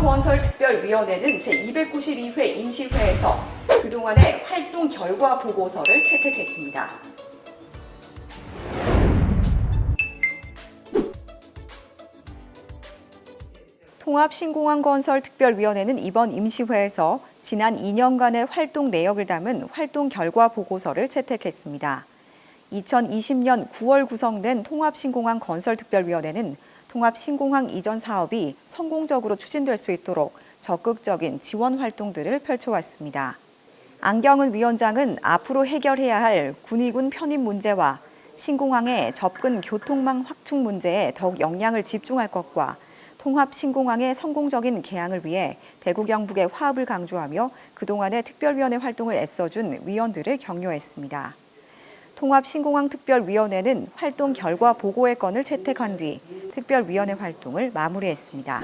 신공항건설특별위원회는 제292회 임시회에서 그동안의 활동 결과 보고서를 채택했습니다. 통합신공항건설특별위원회는 이번 임시회에서 지난 2년간의 활동 내역을 담은 활동 결과 보고서를 채택했습니다. 2020년 9월 구성된 통합신공항건설특별위원회는 통합신공항 이전 사업이 성공적으로 추진될 수 있도록 적극적인 지원 활동들을 펼쳐왔습니다. 안경은 위원장은 앞으로 해결해야 할 군의군 편입 문제와 신공항의 접근 교통망 확충 문제에 더욱 역량을 집중할 것과 통합 신공항의 성공적인 개항을 위해 대구 경북의 화합을 강조하며 그동안의 특별위원회 활동을 애써준 위원들을 격려했습니다. 통합 신공항 특별위원회는 활동 결과 보고의 건을 채택한 뒤 특별위원회 활동을 마무리했습니다.